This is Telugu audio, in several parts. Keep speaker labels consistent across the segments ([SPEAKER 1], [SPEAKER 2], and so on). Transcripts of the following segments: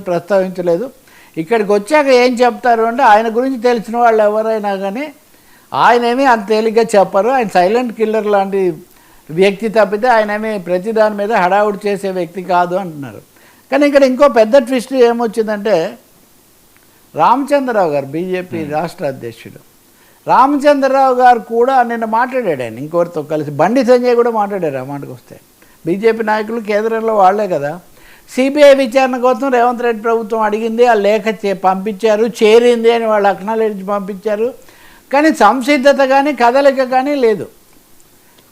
[SPEAKER 1] ప్రస్తావించలేదు. ఇక్కడికి వచ్చాక ఏం చెప్తారు అంటే ఆయన గురించి తెలిసిన వాళ్ళు ఎవరైనా కానీ ఆయన ఏమీ అంత తేలిగ్గా చెప్పరు. ఆయన సైలెంట్ కిల్లర్ లాంటి వ్యక్తి తప్పితే ఆయన ఏమీ ప్రతి దాని మీద హడావుడి చేసే వ్యక్తి కాదు అంటున్నారు. కానీ ఇక్కడ ఇంకో పెద్ద ట్విస్ట్ ఏమొచ్చిందంటే రామచంద్రరావు గారు బీజేపీ రాష్ట్ర అధ్యక్షుడు. రామచంద్రరావు గారు కూడా నిన్న మాట్లాడాడు ఆయన ఇంకొకరితో కలిసి. బండి సంజయ్ కూడా మాట్లాడారు ఆ మాటకు వస్తే బీజేపీ నాయకులు కేంద్రంలో వాళ్ళే కదా. సిబిఐ విచారణ కోసం రేవంత్ రెడ్డి ప్రభుత్వం అడిగింది ఆ లేఖ చే- పంపించారు చేరింది అని వాళ్ళు అక్నాలెడ్జ్ పంపించారు. కానీ సంసిద్ధత కానీ కదలిక కానీ లేదు.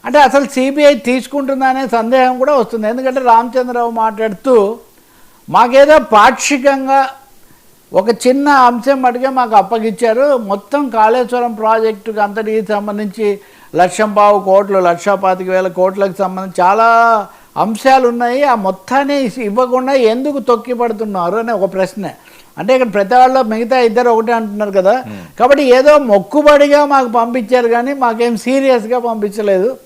[SPEAKER 1] అంటే అసలు సిబిఐ తీసుకుంటుందనే సందేహం కూడా వస్తుంది. ఎందుకంటే రామచంద్రరావు మాట్లాడుతూ మాకేదో పాక్షికంగా ఒక చిన్న అంశం మటుకే మాకు అప్పగిచ్చారు. మొత్తం కాళేశ్వరం ప్రాజెక్టుకు అంతటికి సంబంధించి లక్షం పావు కోట్లు లక్ష పాతిక వేల కోట్లకు సంబంధించి చాలా అంశాలు ఉన్నాయి ఆ మొత్తాన్ని ఇవ్వకుండా ఎందుకు తొక్కి పడుతున్నారు అనే ఒక ప్రశ్న. అంటే ఇక్కడ ప్రతి వాళ్ళు మిగతా ఇద్దరు ఒకటే అంటున్నారు కదా. కాబట్టి ఏదో మొక్కుబడిగా మాకు పంపించారు కానీ మాకేం సీరియస్గా పంపించలేదు.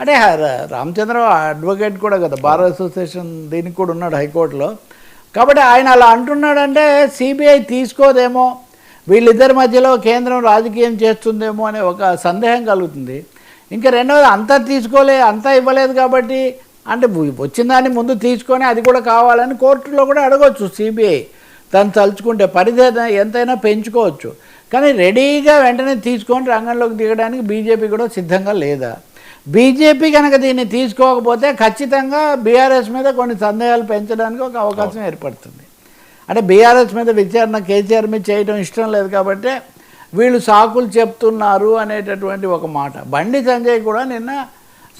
[SPEAKER 1] అంటే రా- రామచంద్రరావు అడ్వకేట్ కూడా కదా బార్ అసోసియేషన్ దీనికి కూడా ఉన్నాడు హైకోర్టులో. కాబట్టి ఆయన అలా అంటున్నాడంటే సిబిఐ తీసుకోదేమో వీళ్ళిద్దరి మధ్యలో కేంద్రం రాజకీయం చేస్తుందేమో అనే ఒక సందేహం కలుగుతుంది. ఇంకా రెండవది అంతా తీసుకోలే అంతా ఇవ్వలేదు కాబట్టి అంటే వచ్చిన దాన్ని ముందు తీసుకొని అది కూడా కావాలని కోర్టులో కూడా అడగవచ్చు సిబిఐ తను తలుచుకుంటే పరిధి ఎంతైనా పెంచుకోవచ్చు. కానీ రెడీగా వెంటనే తీసుకొని రంగంలోకి దిగడానికి బీజేపీ కూడా సిద్ధంగా లేదా? బీజేపీ కనుక దీన్ని తీసుకోకపోతే ఖచ్చితంగా బీఆర్ఎస్ మీద కొన్ని సందేహాలు పెంచడానికి ఒక అవకాశం ఏర్పడుతుంది. అంటే బీఆర్ఎస్ మీద విచారణ కేసీఆర్ మీద చేయడం ఇష్టం లేదు కాబట్టి వీళ్ళు సాకులు చెప్తున్నారు అనేటటువంటి ఒక మాట. బండి సంజయ్ కూడా నిన్న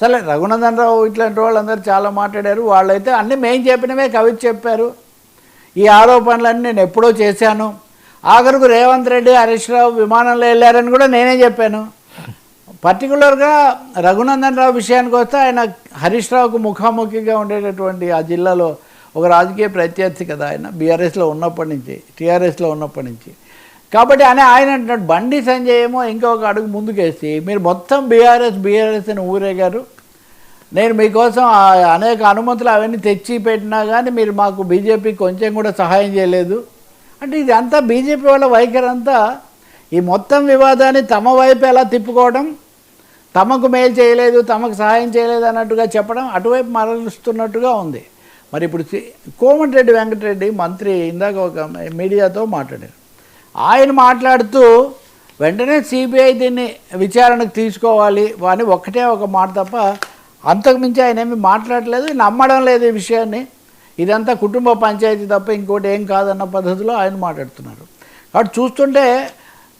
[SPEAKER 1] సరే రఘునందన్ రావు ఇట్లాంటి వాళ్ళందరూ చాలా మాట్లాడారు. వాళ్ళైతే అన్నీ మేం చెప్పినవే కవి చెప్పారు. ఈ ఆరోపణలన్నీ నేను ఎప్పుడో చేశాను. ఆఖరుకు రేవంత్ రెడ్డి హరీష్ రావు విమానంలో వెళ్ళారని కూడా నేనే చెప్పాను. పర్టికులర్గా రఘునందన్ రావు విషయానికి వస్తే ఆయన హరీష్ రావుకు ముఖాముఖిగా ఉండేటటువంటి ఆ జిల్లాలో ఒక రాజకీయ ప్రత్యర్థి కదా ఆయన. బీఆర్ఎస్లో ఉన్నప్పటి నుంచి టీఆర్ఎస్లో ఉన్నప్పటి నుంచి. కాబట్టి అని ఆయన అంటున్నాడు బండి సంజయ్ ఏమో ఇంకొక అడుగు ముందుకేసి మీరు మొత్తం బీఆర్ఎస్ బీఆర్ఎస్ అని ఊరేగారు. నేను మీకోసం అనేక అనుమతులు అవన్నీ తెచ్చి పెట్టినా కానీ మీరు మాకు బీజేపీ కొంచెం కూడా సహాయం చేయలేదు. అంటే ఇది అంతా బీజేపీ వాళ్ళ వైఖరి అంతా ఈ మొత్తం వివాదాన్ని తమ వైపు ఎలా తిప్పుకోవడం తమకు మేలు చేయలేదు తమకు సహాయం చేయలేదు అన్నట్టుగా చెప్పడం అటువైపు మరలుస్తున్నట్టుగా ఉంది. మరి ఇప్పుడు సి- కోమటిరెడ్డి వెంకటరెడ్డి మంత్రి ఇందాక ఒక మీడియాతో మాట్లాడారు. ఆయన మాట్లాడుతూ వెంటనే సిబిఐ దీన్ని విచారణకు తీసుకోవాలి. అని ఒక్కటే ఒక మాట తప్ప అంతకుమించి ఆయన ఏమి మాట్లాడలేదు నమ్మడం లేదు ఈ విషయాన్ని. ఇదంతా కుటుంబ పంచాయతీ తప్ప ఇంకోటి ఏం కాదన్న పద్ధతిలో ఆయన మాట్లాడుతున్నారు. కాబట్టి చూస్తుంటే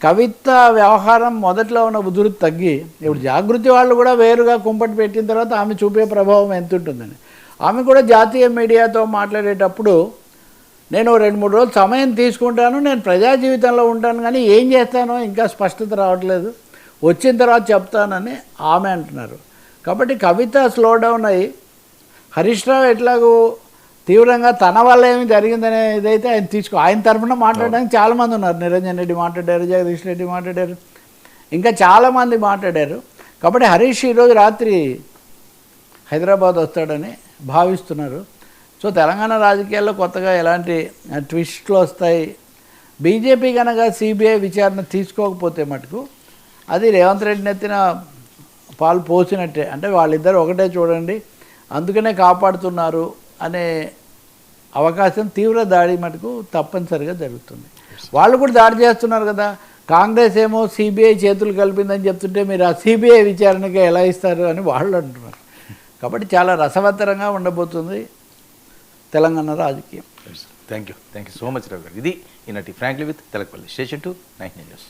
[SPEAKER 1] కవిత వ్యవహారం మొదట్లో ఉన్న ఉధృతి తగ్గి ఇప్పుడు జాగృతి వాళ్ళు కూడా వేరుగా కుంపటి పెట్టిన తర్వాత ఆమె చూపే ప్రభావం ఎంత ఉంటుందని ఆమె కూడా జాతీయ మీడియాతో మాట్లాడేటప్పుడు నేను రెండు మూడు రోజులు సమయం తీసుకుంటాను నేను ప్రజా జీవితంలో ఉంటాను కానీ ఏం చేస్తానో ఇంకా స్పష్టత రావట్లేదు. వచ్చిన తర్వాత చెప్తానని ఆమె అంటున్నారు. కాబట్టి కవిత స్లో డౌన్ అయ్యి హరీష్ రావు ఎట్లాగో తీవ్రంగా తన వల్ల ఏమి జరిగిందనే ఇదైతే ఆయన తీసుకో ఆయన తరఫున మాట్లాడడానికి చాలామంది ఉన్నారు. నిరంజన్ రెడ్డి మాట్లాడారు జగదీష్ రెడ్డి మాట్లాడారు. ఇంకా చాలామంది మాట్లాడారు. కాబట్టి హరీష్ ఈరోజు రాత్రి హైదరాబాద్ వస్తాడని భావిస్తున్నారు. సో తెలంగాణ రాజకీయాల్లో కొత్తగా ఎలాంటి ట్విస్ట్లు వస్తాయి. బీజేపీ కనుక సిబిఐ విచారణ తీసుకోకపోతే మటుకు అది రేవంత్ రెడ్డి నెత్తిన పాలు పోసినట్టే. అంటే వాళ్ళిద్దరు ఒకటే చూడండి అందుకనే కాపాడుతున్నారు అనే అవకాశం తీవ్ర దాడి మటుకు తప్పనిసరిగా జరుగుతుంది. వాళ్ళు కూడా దాడి చేస్తున్నారు కదా. కాంగ్రెస్ ఏమో సిబిఐ చేతులు కలిపిందని చెప్తుంటే మీరు ఆ సిబిఐ విచారణకి ఎలా ఇస్తారు అని వాళ్ళు అంటున్నారు. కాబట్టి చాలా రసవత్తరంగా ఉండబోతుంది. తెలంగాణ రాజకీయం.
[SPEAKER 2] Thank you thank you so much Ravi garu. ఇది ఈనాటి frankly with Telakapalli station two nine news